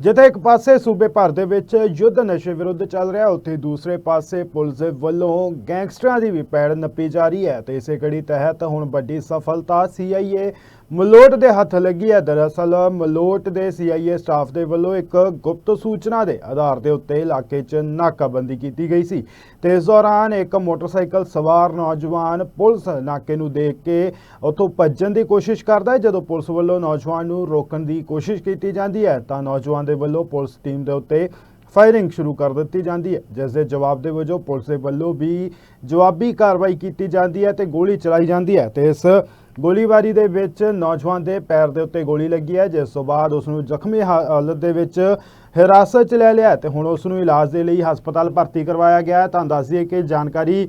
ਜਿੱਥੇ ਇੱਕ ਪਾਸੇ ਸੂਬੇ ਭਰ ਦੇ ਵਿੱਚ ਯੁੱਧ ਨਸ਼ੇ ਵਿਰੁੱਧ ਚੱਲ ਰਿਹਾ, ਉੱਥੇ ਦੂਸਰੇ ਪਾਸੇ ਪੁਲਿਸ ਦੇ ਵੱਲੋਂ ਗੈਂਗਸਟਰਾਂ ਦੀ ਵੀ ਪੈੜ ਨੱਪੀ ਜਾ ਰਹੀ ਹੈ ਤੇ ਇਸੇ ਕੜੀ ਤਹਿਤ ਹੁਣ ਵੱਡੀ ਸਫਲਤਾ ਸੀਆਈਏ ਮਲੋਟ ਦੇ ਹੱਥ ਲੱਗੀ ਹੈ। ਦਰਅਸਲ ਮਲੋਟ ਦੇ ਸੀਆਈਏ ਸਟਾਫ ਦੇ ਵੱਲੋਂ ਇੱਕ ਗੁਪਤ ਸੂਚਨਾ ਦੇ ਆਧਾਰ ਦੇ ਉੱਤੇ ਇਲਾਕੇ 'ਚ ਨਾਕਾਬੰਦੀ ਕੀਤੀ ਗਈ ਸੀ ਤੇ ਇਸ ਦੌਰਾਨ ਇੱਕ ਮੋਟਰਸਾਈਕਲ ਸਵਾਰ ਨੌਜਵਾਨ ਪੁਲਿਸ ਨਾਕੇ ਨੂੰ ਦੇਖ ਕੇ ਉੱਥੋਂ ਭੱਜਣ ਦੀ ਕੋਸ਼ਿਸ਼ ਕਰਦਾ ਹੈ। ਜਦੋਂ ਪੁਲਿਸ ਵੱਲੋਂ ਨੌਜਵਾਨ ਨੂੰ ਰੋਕਣ ਦੀ ਕੋਸ਼ਿਸ਼ ਕੀਤੀ ਜਾਂਦੀ ਹੈ, ਤਾਂ ਨੌਜਵਾਨ ਦੇ ਵੱਲੋਂ ਪੁਲਿਸ ਟੀਮ ਦੇ ਉੱਤੇ ਫਾਇਰਿੰਗ ਸ਼ੁਰੂ ਕਰ ਦਿੱਤੀ ਜਾਂਦੀ ਹੈ, ਜਿਸ ਦੇ ਜਵਾਬ ਦੇ ਵਜੋਂ ਪੁਲਿਸ ਦੇ ਵੱਲੋਂ ਵੀ ਜਵਾਬੀ ਕਾਰਵਾਈ ਕੀਤੀ ਜਾਂਦੀ ਹੈ ਤੇ ਗੋਲੀ ਚਲਾਈ ਜਾਂਦੀ ਹੈ ਤੇ ਇਸ ਗੋਲੀਬਾਰੀ ਦੇ ਵਿੱਚ ਨੌਜਵਾਨ ਦੇ ਪੈਰ ਦੇ ਉੱਤੇ ਗੋਲੀ ਲੱਗੀ ਹੈ, ਜਿਸ ਤੋਂ ਬਾਅਦ ਉਸ ਨੂੰ ਜ਼ਖਮੀ ਹਾਲਤ ਦੇ ਵਿੱਚ ਹਿਰਾਸਤ 'ਚ ਲੈ ਲਿਆ ਤੇ ਹੁਣ ਉਸ ਨੂੰ ਇਲਾਜ ਦੇ ਲਈ ਹਸਪਤਾਲ ਭਰਤੀ ਕਰਵਾਇਆ ਗਿਆ ਹੈ। ਤਾਂ ਦੱਸ ਦਈਏ ਕਿ ਜਾਣਕਾਰੀ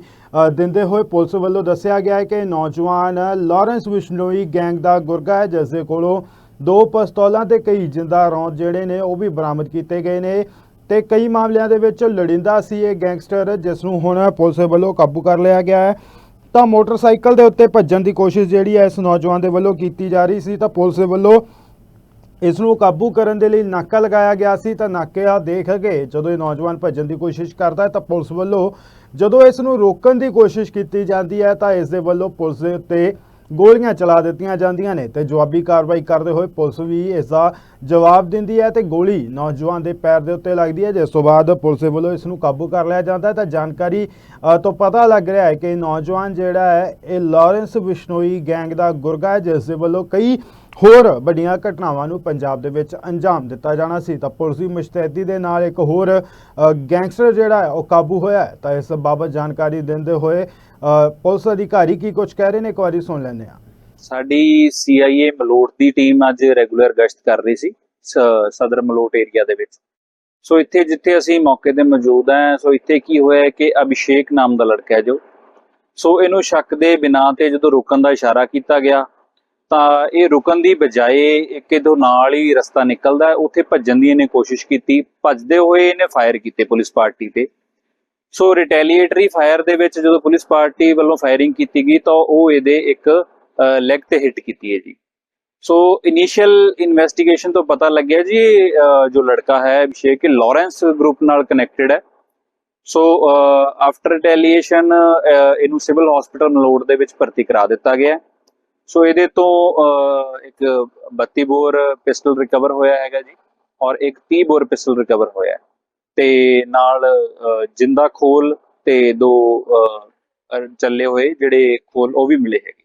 ਦਿੰਦੇ ਹੋਏ ਪੁਲਿਸ ਵੱਲੋਂ ਦੱਸਿਆ ਗਿਆ ਹੈ ਕਿ ਨੌਜਵਾਨ ਲਾਰੈਂਸ ਵਿਸ਼ਨੋਈ ਗੈਂਗ ਦਾ ਗੁਰਗਾ ਹੈ, ਜਿਸ ਦੇ ਕੋਲੋਂ ਦੋ ਪਿਸਤੌਲਾਂ ਤੇ ਕਈ ਜਿੰਦਾ ਰੌਂਦ ਜਿਹੜੇ ਨੇ ਉਹ ਵੀ ਬਰਾਮਦ ਕੀਤੇ ਗਏ ਨੇ ਤੇ ਕਈ ਮਾਮਲਿਆਂ ਦੇ ਵਿੱਚ ਲੜਿੰਦਾ ਸੀ ਇਹ ਗੈਂਗਸਟਰ, ਜਿਸ ਨੂੰ ਹੁਣ ਪੁਲਿਸ ਵੱਲੋਂ ਕਾਬੂ ਕਰ ਲਿਆ ਗਿਆ ਹੈ। ਤਾਂ ਮੋਟਰਸਾਈਕਲ ਦੇ ਉੱਤੇ ਭੱਜਣ ਦੀ ਕੋਸ਼ਿਸ਼ ਜਿਹੜੀ ਹੈ ਇਸ ਨੌਜਵਾਨ ਦੇ ਵੱਲੋਂ ਕੀਤੀ ਜਾ ਰਹੀ ਸੀ ਤਾਂ ਪੁਲਿਸ ਵੱਲੋਂ ਇਸ ਨੂੰ ਕਾਬੂ ਕਰਨ ਦੇ ਲਈ ਨਾਕਾ ਲਗਾਇਆ ਗਿਆ ਸੀ। ਤਾਂ ਨਾਕੇ ਆ ਦੇਖ ਕੇ ਜਦੋਂ ਇਹ ਨੌਜਵਾਨ ਭੱਜਣ ਦੀ ਕੋਸ਼ਿਸ਼ ਕਰਦਾ ਹੈ ਤਾਂ ਪੁਲਿਸ ਵੱਲੋਂ ਜਦੋਂ ਇਸ ਨੂੰ ਰੋਕਣ ਦੀ ਕੋਸ਼ਿਸ਼ ਕੀਤੀ ਜਾਂਦੀ ਹੈ ਤਾਂ ਇਸ ਦੇ ਵੱਲੋਂ ਪੁਲਿਸ ਦੇ ਉੱਤੇ ਗੋਲੀਆਂ ਚਲਾ ਦਿੱਤੀਆਂ ਜਾਂਦੀਆਂ ਨੇ ਤੇ ਜਵਾਬੀ ਕਾਰਵਾਈ ਕਰਦੇ ਹੋਏ ਪੁਲਿਸ ਵੀ ਇਸ ਦਾ ਜਵਾਬ ਦਿੰਦੀ ਹੈ ਤੇ ਗੋਲੀ ਨੌਜਵਾਨ ਦੇ ਪੈਰ ਦੇ ਉੱਤੇ ਲੱਗਦੀ ਹੈ। ਜਿਸ ਤੋਂ ਬਾਅਦ ਪੁਲਿਸ ਦੇ ਵੱਲੋਂ ਇਸ ਨੂੰ ਕਾਬੂ ਕਰ ਲਿਆ ਜਾਂਦਾ ਹੈ। ਤਾਂ ਜਾਣਕਾਰੀ ਤੋਂ ਪਤਾ ਲੱਗ ਰਿਹਾ ਹੈ ਕਿ ਨੌਜਵਾਨ ਜਿਹੜਾ ਹੈ, ਇਹ ਲਾਰੈਂਸ ਬਿਸ਼ਨੋਈ ਗੈਂਗ ਦਾ ਗੁਰਗਾ ਹੈ, ਜਿਸ ਦੇ ਵੱਲੋਂ ਕਈ ਹੋਰ ਵੱਡੀਆਂ ਘਟਨਾਵਾਂ ਨੂੰ ਪੰਜਾਬ ਦੇ ਵਿੱਚ ਅੰਜਾਮ ਦਿੱਤਾ ਜਾਣਾ ਸੀ। ਤਾਂ ਪੁਲਿਸ ਦੀ ਮੁਸ਼ਤੈਦੀ ਦੇ ਨਾਲ ਇੱਕ ਹੋਰ ਗੈਂਗਸਟਰ ਜਿਹੜਾ ਹੈ, ਉਹ ਕਾਬੂ ਹੋਇਆ ਹੈ। ਤਾਂ ਇਸ ਬਾਬਤ ਜਾਣਕਾਰੀ ਦਿੰਦੇ ਹੋਏ ਪੁਲਿਸ ਅਧਿਕਾਰੀ ਕੀ ਕੁਝ ਕਹਿ ਰਹੇ ਨੇ? ਇੱਕ ਵਾਰੀ ਸੁਣ ਲੈਂਦੇ ਹਾਂ। ਸਾਡੀ ਸੀਆਈਏ ਮਲੋਟ ਦੀ ਟੀਮ ਅੱਜ ਰੈਗੂਲਰ ਗਸ਼ਤ ਕਰ ਰਹੀ ਸੀ ਸਦਰ ਮਲੋਟ ਏਰੀਆ ਦੇ ਵਿੱਚ। ਸੋ ਇੱਥੇ ਜਿੱਥੇ ਅਸੀਂ ਮੌਕੇ ਤੇ ਮੌਜੂਦ ਹਾਂ, ਸੋ ਇੱਥੇ ਕੀ ਹੋਇਆ ਕਿ ਅਭਿਸ਼ੇਕ ਨਾਮ ਦਾ ਲੜਕਾ ਹੈ ਜੋ। ਸੋ ਇਹਨੂੰ ਸ਼ੱਕ ਦੇ ਬਿਨਾ ਤੇ ਜਦੋਂ ਰੋਕਣ ਦਾ ਇਸ਼ਾਰਾ ਕੀਤਾ ਗਿਆ ਤਾਂ ਇਹ ਰੁਕਣ ਦੀ ਬਜਾਏ ਇੱਕ ਇਹਦੇ ਨਾਲ ਹੀ ਰਸਤਾ ਨਿਕਲਦਾ ਹੈ। ਉੱਥੇ ਭੱਜਣ ਦੀ ਇਹਨੇ ਕੋਸ਼ਿਸ਼ ਕੀਤੀ। ਭੱਜਦੇ ਹੋਏ ਇਹਨੇ ਫਾਇਰ ਕੀਤੇ ਪੁਲਿਸ ਪਾਰਟੀ ਤੇ। ਸੋ ਰਿਟੈਲੀਏਟਰੀ ਫਾਇਰ ਦੇ ਵਿੱਚ ਜਦੋਂ ਪੁਲਿਸ ਪਾਰਟੀ ਵੱਲੋਂ ਫਾਇਰਿੰਗ ਕੀਤੀ ਗਈ ਤਾਂ ਉਹ ਇਹਦੇ ਇੱਕ ਲੈਗ ਤੇ ਹਿੱਟ ਕੀਤੀ ਹੈ ਜੀ। ਸੋ ਇਨੀਸ਼ੀਅਲ ਇਨਵੈਸਟੀਗੇਸ਼ਨ ਤੋਂ ਪਤਾ ਲੱਗਿਆ ਜੀ ਜੋ ਲੜਕਾ ਹੈ ਅਭਿਸ਼ੇਕ, ਇਹ ਲਾਰੈਂਸ ਗਰੁੱਪ ਨਾਲ ਕਨੈਕਟਡ ਹੈ। ਸੋ ਆਫਟਰ ਰਿਟੈਲੀਏਸ਼ਨ ਇਹਨੂੰ ਸਿਵਲ ਹਸਪੀਟਲ ਮਲੋਟ ਦੇ ਵਿੱਚ ਭਰਤੀ ਕਰਾ ਦਿੱਤਾ ਗਿਆ ਹੈ। ਸੋ ਇਹਦੇ ਤੋਂ ਅਹ, ਇੱਕ 32 ਬੋਰ ਪਿਸਟਲ ਰਿਕਵਰ ਹੋਇਆ ਹੈਗਾ ਜੀ ਔਰ ਇੱਕ 30 ਬੋਰ ਪਿਸਟਲ ਰਿਕਵਰ ਹੋਇਆ ਤੇ ਨਾਲ ਜਿੰਦਾ ਖੋਲ ਤੇ ਦੋ ਅਹ, ਚੱਲੇ ਹੋਏ ਜਿਹੜੇ ਖੋਲ ਉਹ ਵੀ ਮਿਲੇ ਹੈਗੇ।